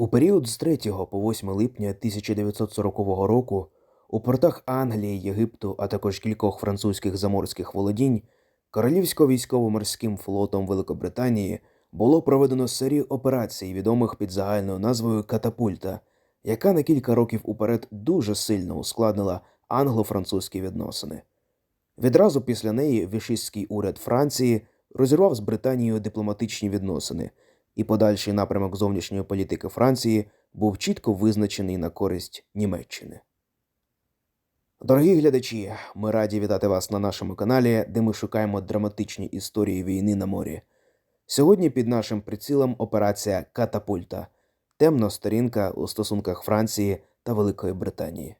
У період з 3 по 8 липня 1940 року у портах Англії, Єгипту, а також кількох французьких заморських володінь Королівсько-військово-морським флотом Великобританії було проведено серію операцій, відомих під загальною назвою Катапульта, яка на кілька років уперед дуже сильно ускладнила англо-французькі відносини. Відразу після неї вішистський уряд Франції розірвав з Британією дипломатичні відносини, і подальший напрямок зовнішньої політики Франції був чітко визначений на користь Німеччини. Дорогі глядачі, ми раді вітати вас на нашому каналі, де ми шукаємо драматичні історії війни на морі. Сьогодні під нашим прицілом операція Катапульта темна сторінка у стосунках Франції та Великої Британії. –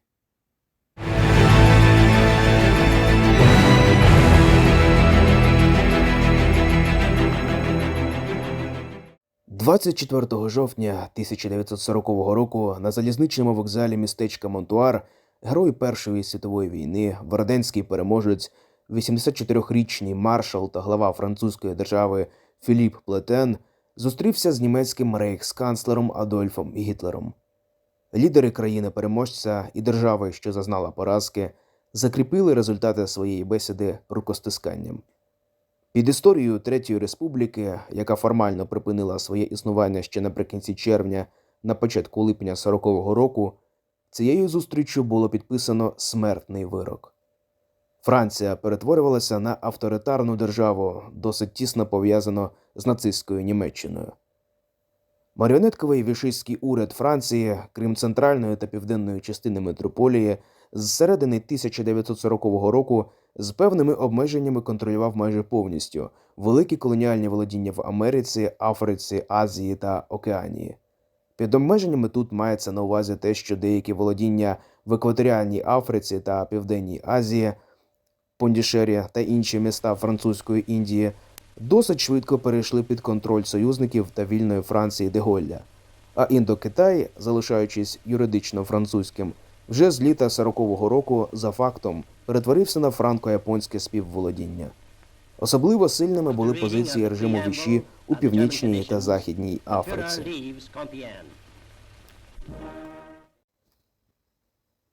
24 жовтня 1940 року на залізничному вокзалі містечка Монтуар герой Першої світової війни, вороденський переможець, 84-річний маршал та глава французької держави Філіп Плетен зустрівся з німецьким рейхсканцлером Адольфом Гітлером. Лідери країни-переможця і держави, що зазнала поразки, закріпили результати своєї бесіди рукостисканням. Під історією Третьої республіки, яка формально припинила своє існування ще наприкінці червня на початку липня 40-го року, цією зустріччю було підписано смертний вирок. Франція перетворювалася на авторитарну державу, досить тісно пов'язану з нацистською Німеччиною. Маріонетковий вішистський уряд Франції, крім центральної та південної частини метрополії, з середини 1940 року з певними обмеженнями контролював майже повністю великі колоніальні володіння в Америці, Африці, Азії та Океанії. Під обмеженнями тут мається на увазі те, що деякі володіння в екваторіальній Африці та Південній Азії, Пондішері та інші міста французької Індії досить швидко перейшли під контроль союзників та вільної Франції Деголля. А індокитай, залишаючись юридично французьким, вже з літа 40-го року за фактом перетворився на франко-японське співволодіння. Особливо сильними були позиції режиму Віші у північній та західній Африці.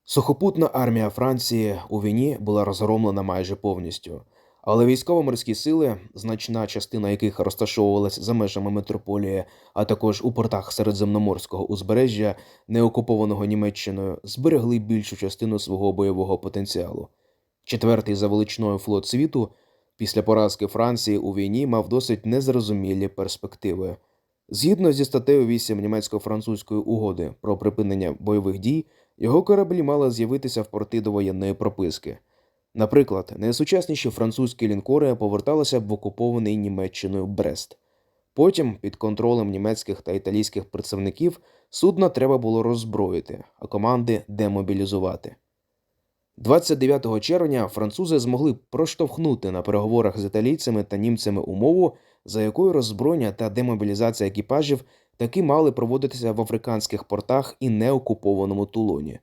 Сухопутна армія Франції у війні була розгромлена майже повністю, але військово-морські сили, значна частина яких розташовувалась за межами метрополії, а також у портах Середземноморського узбережжя, не окупованого Німеччиною, зберегли більшу частину свого бойового потенціалу. Четвертий за величиною флот світу після поразки Франції у війні мав досить незрозумілі перспективи. Згідно зі статтею 8 німецько-французької угоди про припинення бойових дій, його кораблі мали з'явитися в порти до воєнної прописки. Наприклад, найсучасніші французькі лінкори поверталися в окупований Німеччиною Брест. Потім, під контролем німецьких та італійських представників, судна треба було роззброїти, а команди демобілізувати. 29 червня французи змогли проштовхнути на переговорах з італійцями та німцями умову, за якою роззброєння та демобілізація екіпажів таки мали проводитися в африканських портах і неокупованому Тулоні.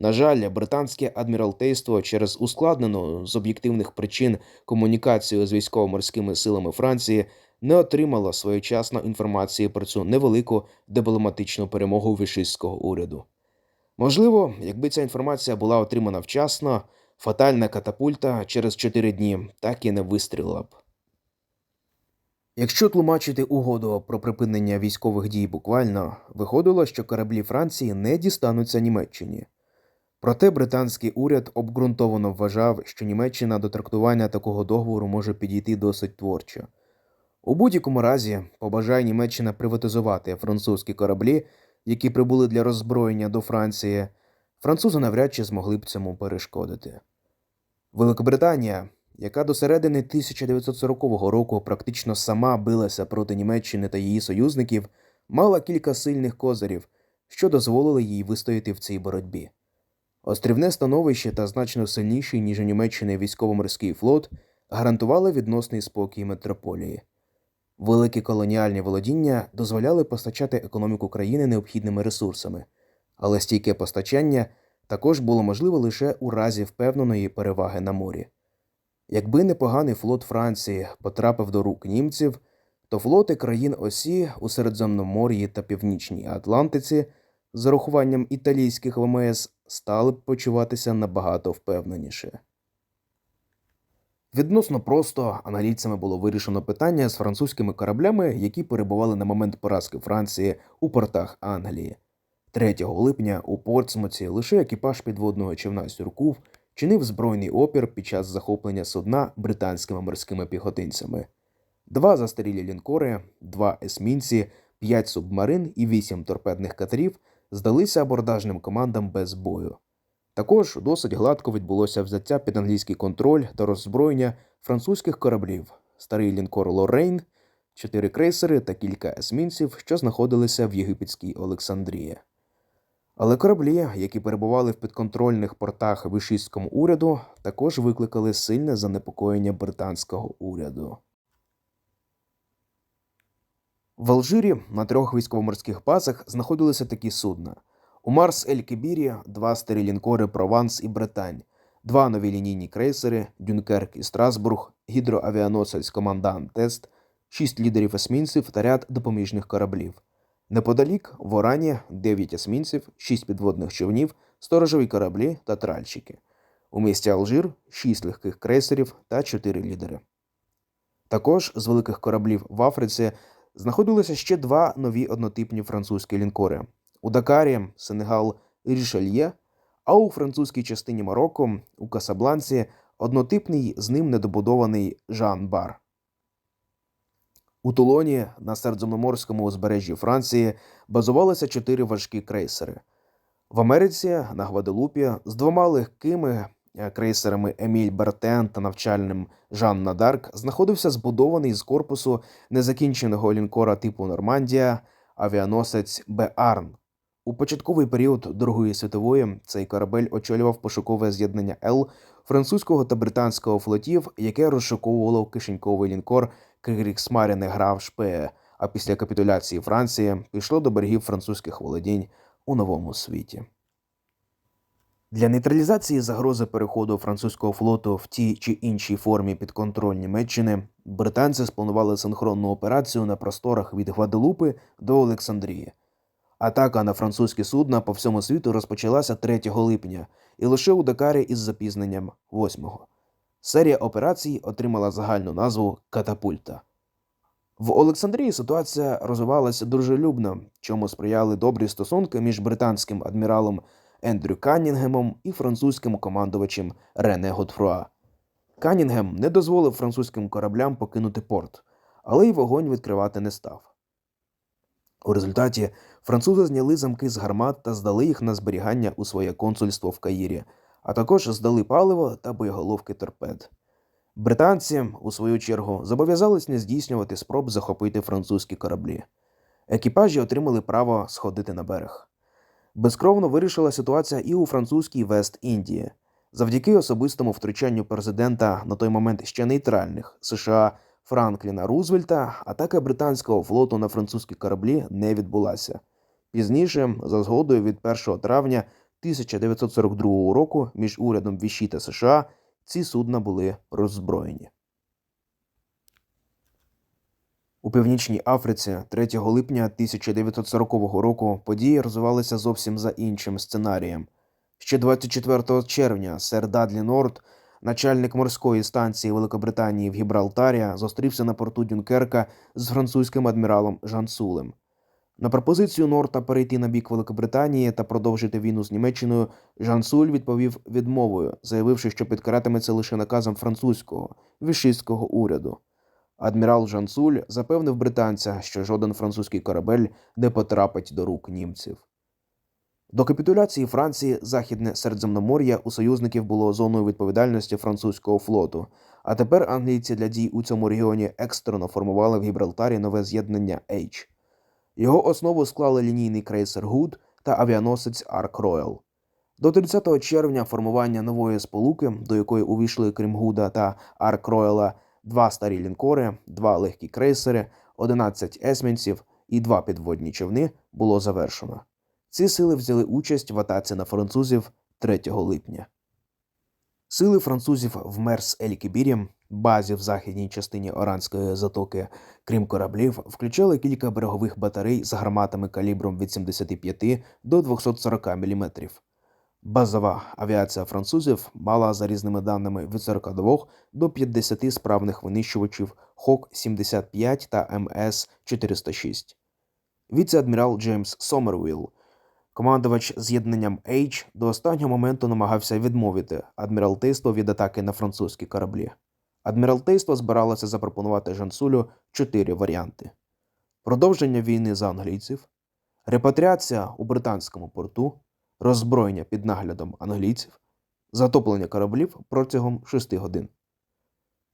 На жаль, британське адміралтейство через ускладнену з об'єктивних причин комунікацію з військово-морськими силами Франції не отримало своєчасно інформації про цю невелику дипломатичну перемогу вішистського уряду. Можливо, якби ця інформація була отримана вчасно, фатальна катапульта через 4 дні так і не вистрілила б. Якщо тлумачити угоду про припинення військових дій буквально, виходило, що кораблі Франції не дістануться Німеччині. Проте британський уряд обґрунтовано вважав, що Німеччина до трактування такого договору може підійти досить творчо. У будь-якому разі, побажає Німеччина приватизувати французькі кораблі, які прибули для роззброєння до Франції, французи навряд чи змогли б цьому перешкодити. Великобританія, яка до середини 1940 року практично сама билася проти Німеччини та її союзників, мала кілька сильних козирів, що дозволили їй вистояти в цій боротьбі. Острівне становище та значно сильніший, ніж у Німеччини військово-морський флот гарантували відносний спокій метрополії. Великі колоніальні володіння дозволяли постачати економіку країни необхідними ресурсами, але стійке постачання також було можливе лише у разі впевненої переваги на морі. Якби непоганий флот Франції потрапив до рук німців, то флоти країн Осі у Середземномор'ї та Північній Атлантиці з урахуванням італійських ВМС стали б почуватися набагато впевненіше. Відносно просто англійцями було вирішено питання з французькими кораблями, які перебували на момент поразки Франції у портах Англії. 3 липня у Портсмуті лише екіпаж підводного човна Сюркув чинив збройний опір під час захоплення судна британськими морськими піхотинцями. Два застарілі лінкори, два есмінці, п'ять субмарин і вісім торпедних катерів здалися абордажним командам без бою. Також досить гладко відбулося взяття під англійський контроль та роззброєння французьких кораблів, старий лінкор Лоррейн, чотири крейсери та кілька есмінців, що знаходилися в єгипетській Олександрії. Але кораблі, які перебували в підконтрольних портах вишистському уряду, також викликали сильне занепокоєння британського уряду. В Алжирі на трьох військово-морських базах знаходилися такі судна: у Марс Ель Кебірі два старі лінкори Прованс і Британь, два нові лінійні крейсери Дюнкерк і Страсбург, гідроавіаносець Командант Тест, шість лідерів есмінців та ряд допоміжних кораблів. Неподалік в Орані 9 есмінців, 6 підводних човнів, сторожові кораблі та тральщики. У місті Алжир 6 легких крейсерів та 4 лідери. Також з великих кораблів в Африці знаходилися ще два нові однотипні французькі лінкори. У Дакарі Сенегал Рішельє, а у французькій частині Марокко у Касабланці однотипний з ним недобудований Жан Бар. У Тулоні на середземноморському узбережжі Франції базувалися чотири важкі крейсери. В Америці на Гваделупі з двома легкими крейсерами Еміль Бертен та навчальним Жанна Дарк знаходився збудований з корпусу незакінченого лінкора типу Нормандія авіаносець Беарн. У початковий період Другої світової цей корабель очолював пошукове з'єднання Л французького та британського флотів, яке розшуковувало кишеньковий лінкор Крігріксмаріне Граф Шпее, а після капітуляції Франції пішло до берегів французьких володінь у новому світі. Для нейтралізації загрози переходу французького флоту в тій чи іншій формі під контроль Німеччини британці спланували синхронну операцію на просторах від Гваделупи до Олександрії. Атака на французькі судна по всьому світу розпочалася 3 липня і лише у Дакарі із запізненням 8-го. Серія операцій отримала загальну назву Катапульта. В Олександрії ситуація розвивалася дружелюбно, чому сприяли добрі стосунки між британським адміралом Ендрю Каннінгемом і французьким командувачем Рене Готфруа. Каннінгем не дозволив французьким кораблям покинути порт, але й вогонь відкривати не став. У результаті французи зняли замки з гармат та здали їх на зберігання у своє консульство в Каїрі, а також здали паливо та боєголовки торпед. Британці, у свою чергу, зобов'язались не здійснювати спроб захопити французькі кораблі. Екіпажі отримали право сходити на берег. Безкровно вирішила ситуація і у французькій Вест-Індії. Завдяки особистому втручанню президента на той момент ще нейтральних США Франкліна Рузвельта атака британського флоту на французькі кораблі не відбулася. Пізніше, за згодою від 1 травня 1942 року, між урядом Віші та США ці судна були роззброєні. У північній Африці 3 липня 1940 року події розвивалися зовсім за іншим сценарієм. Ще 24 червня сер Дадлі Норд, начальник морської станції Великобританії в Гібралтарі, зустрівся на порту Дюнкерка з французьким адміралом Жансулем. На пропозицію Норта перейти на бік Великобританії та продовжити війну з Німеччиною Жансуль відповів відмовою, заявивши, що підкаратиметься лише наказом французького вішистського уряду. Адмірал Жансуль запевнив британця, що жоден французький корабель не потрапить до рук німців. До капітуляції Франції Західне Середземномор'я у союзників було зоною відповідальності французького флоту, а тепер англійці для дій у цьому регіоні екстрено формували в Гібралтарі нове з'єднання H. Його основу склали лінійний крейсер Гуд та авіаносець Арк Роял. До 30 червня формування нової сполуки, до якої увійшли крім Гуда та Арк Рояла, два старі лінкори, два легкі крейсери, 11 есмінців і два підводні човни було завершено. Ці сили взяли участь в атаці на французів 3 липня. Сили французів в Мерс Ель Кібірі, базі в західній частині Оранської затоки, крім кораблів, включали кілька берегових батарей з гарматами калібром від 75 до 240 мм. Базова авіація французів мала за різними даними від 42 до 50 справних винищувачів Хок-75 та МС-406. Віце-адмірал Джеймс Сомервілл, командувач з'єднанням H, до останнього моменту намагався відмовити адміралтейство від атаки на французькі кораблі. Адміралтейство збиралося запропонувати Жансулю чотири варіанти: продовження війни за англійців, репатріація у британському порту, роззброєння під наглядом англійців, затоплення кораблів протягом шести годин.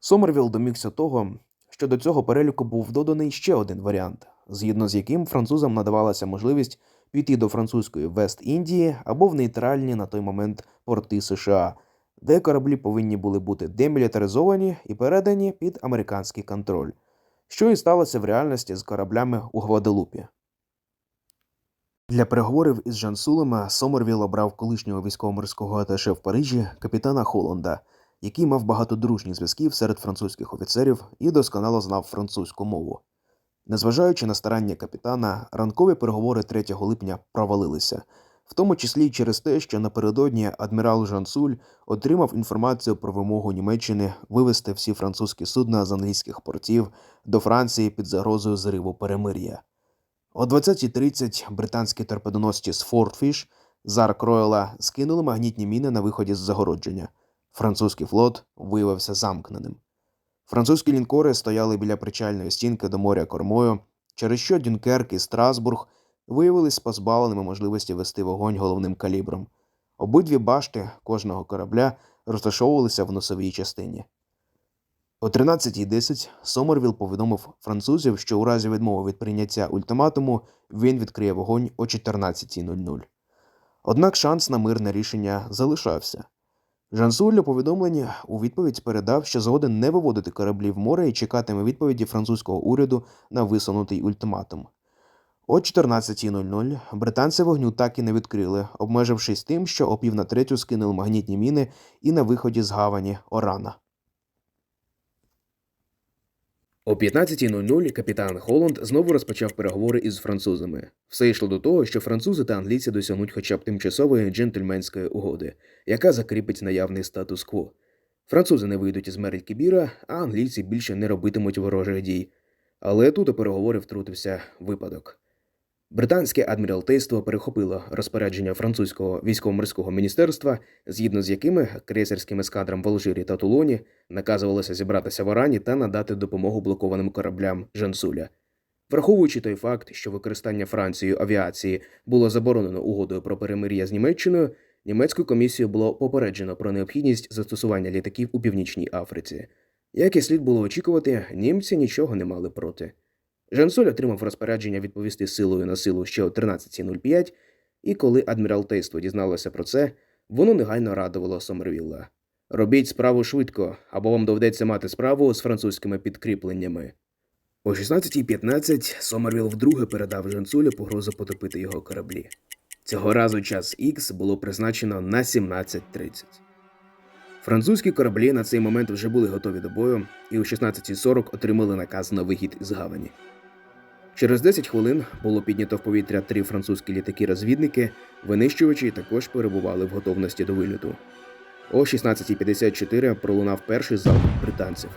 Сомервіл домігся того, що до цього переліку був доданий ще один варіант, згідно з яким французам надавалася можливість піти до французької Вест-Індії або в нейтральні на той момент порти США, де кораблі повинні були бути демілітаризовані і передані під американський контроль, що і сталося в реальності з кораблями у Гваделупі. Для переговорів із Жансулем Сомервіл обрав колишнього військово-морського аташе в Парижі капітана Холланда, який мав багато дружніх зв'язків серед французьких офіцерів і досконало знав французьку мову. Незважаючи на старання капітана, ранкові переговори 3 липня провалилися, в тому числі й через те, що напередодні адмірал Жансуль отримав інформацію про вимогу Німеччини вивести всі французькі судна з англійських портів до Франції під загрозою зриву перемир'я. О 20.30 британські торпедоносці з Фортфіш Зарк Ройла скинули магнітні міни на виході з загородження. Французький флот виявився замкненим. Французькі лінкори стояли біля причальної стінки до моря кормою, через що Дюнкерк і Страсбург виявились позбавленими можливості вести вогонь головним калібром. Обидві башти кожного корабля розташовувалися в носовій частині. О 13.10 Сомервіл повідомив французів, що у разі відмови від прийняття ультиматуму він відкриє вогонь о 14.00. Однак шанс на мирне рішення залишався. Жансуль у повідомленні у відповідь передав, що згоден не виводити кораблі в море і чекатиме відповіді французького уряду на висунутий ультиматум. О 14.00 британці вогню так і не відкрили, обмежившись тим, що о пів на третю скинули магнітні міни і на виході з гавані Орана. О 15.00 капітан Холланд знову розпочав переговори із французами. Все йшло до того, що французи та англійці досягнуть хоча б тимчасової джентльменської угоди, яка закріпить наявний статус-кво. Французи не вийдуть із мери Кібіра, а англійці більше не робитимуть ворожих дій. Але тут у переговори втрутився випадок. Британське адміралтейство перехопило розпорядження французького військово-морського міністерства, згідно з якими крейсерським ескадрам в Алжирі та Тулоні наказувалося зібратися в Арані та надати допомогу блокованим кораблям Жансуля. Враховуючи той факт, що використання Францією авіації було заборонено угодою про перемир'я з Німеччиною, німецьку комісію було попереджено про необхідність застосування літаків у північній Африці. Як і слід було очікувати, німці нічого не мали проти. Жансоль отримав розпорядження відповісти силою на силу ще о 13.05, і коли адміралтейство дізналося про це, воно негайно радувало Сомервілла. Робіть справу швидко, або вам доведеться мати справу з французькими підкріпленнями. О 16.15 Сомервіл вдруге передав Жансулю погрозу потопити його кораблі. Цього разу час Х було призначено на 17.30. Французькі кораблі на цей момент вже були готові до бою і о 16.40 отримали наказ на вихід з гавані. Через 10 хвилин було піднято в повітря три французькі літаки-розвідники, винищувачі також перебували в готовності до вильоту. О 16.54 пролунав перший залп британців.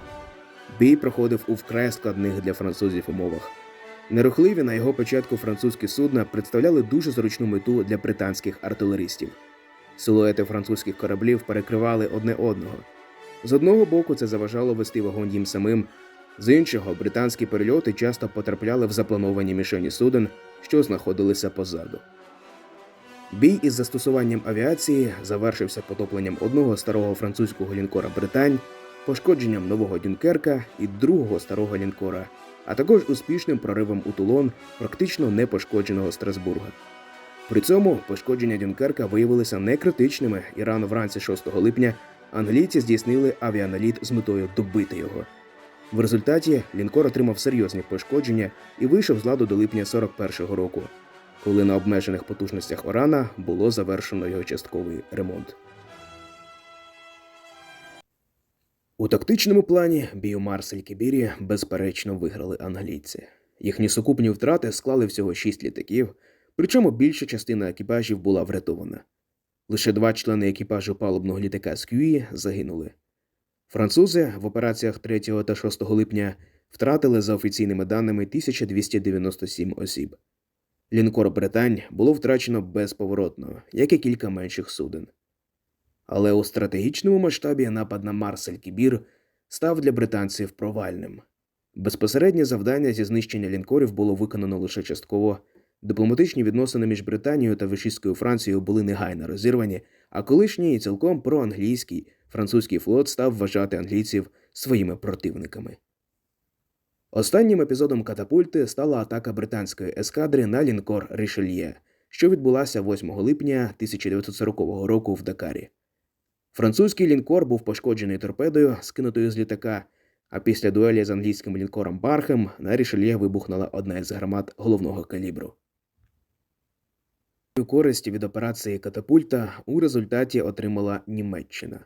Бій проходив у вкрай складних для французів умовах. Нерухливі на його початку французькі судна представляли дуже зручну мету для британських артилеристів. Силуети французьких кораблів перекривали одне одного. З одного боку, це заважало вести вогонь їм самим, з іншого, британські перельоти часто потрапляли в заплановані мішені суден, що знаходилися позаду. Бій із застосуванням авіації завершився потопленням одного старого французького лінкора Британь, пошкодженням нового Дюнкерка і другого старого лінкора, а також успішним проривом у Тулон практично непошкодженого Страсбурга. При цьому пошкодження Дюнкерка виявилися некритичними, і рано вранці 6 липня англійці здійснили авіаналіт з метою добити його. В результаті лінкор отримав серйозні пошкодження і вийшов з ладу до липня 41-го року, коли на обмежених потужностях Орана було завершено його частковий ремонт. У тактичному плані бій у Марсель-Кібірі безперечно виграли англійці. Їхні сукупні втрати склали всього шість літаків, причому більша частина екіпажів була врятована. Лише два члени екіпажу палубного літака Скюї загинули. Французи в операціях 3 та 6 липня втратили за офіційними даними 1297 осіб. Лінкор Британь було втрачено безповоротно, як і кілька менших суден. Але у стратегічному масштабі напад на Марсель-Кібір став для британців провальним. Безпосереднє завдання зі знищення лінкорів було виконано лише частково. Дипломатичні відносини між Британією та Вишистською Францією були негайно розірвані, а колишній і цілком проанглійський французький флот став вважати англійців своїми противниками. Останнім епізодом катапульти стала атака британської ескадри на лінкор Рішельє, що відбулася 8 липня 1940 року в Дакарі. Французький лінкор був пошкоджений торпедою, скинутою з літака, а після дуелі з англійським лінкором Бархем на Рішельє вибухнула одна із гармат головного калібру. Користь від операції катапульта у результаті отримала Німеччина.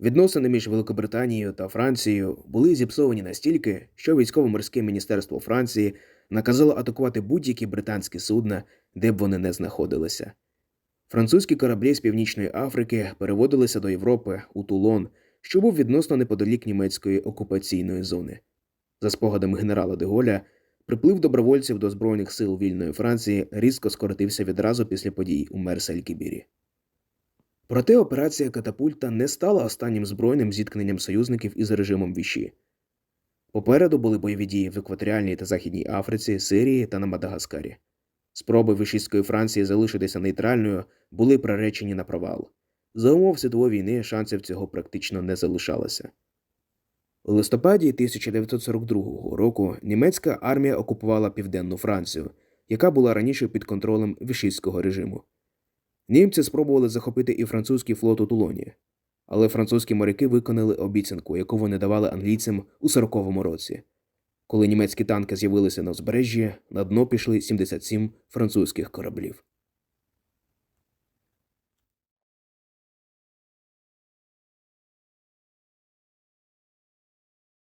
Відносини між Великобританією та Францією були зіпсовані настільки, що військово-морське міністерство Франції наказало атакувати будь-які британські судна, де б вони не знаходилися. Французькі кораблі з Північної Африки переводилися до Європи у Тулон, що був відносно неподалік німецької окупаційної зони. За спогадами генерала Деголя, приплив добровольців до Збройних сил вільної Франції різко скоротився відразу після подій у Мерсель-Кібірі. Проте операція Катапульта не стала останнім збройним зіткненням союзників із режимом Віші. Попереду були бойові дії в екваторіальній та Західній Африці, Сирії та на Мадагаскарі. Спроби Вишистської Франції залишитися нейтральною були приречені на провал. За умов світової війни шансів цього практично не залишалося. У листопаді 1942 року німецька армія окупувала південну Францію, яка була раніше під контролем вішистського режиму. Німці спробували захопити і французький флот у Тулоні, але французькі моряки виконали обіцянку, яку вони давали англійцям у 40-му році. Коли німецькі танки з'явилися на узбережжі, на дно пішли 77 французьких кораблів.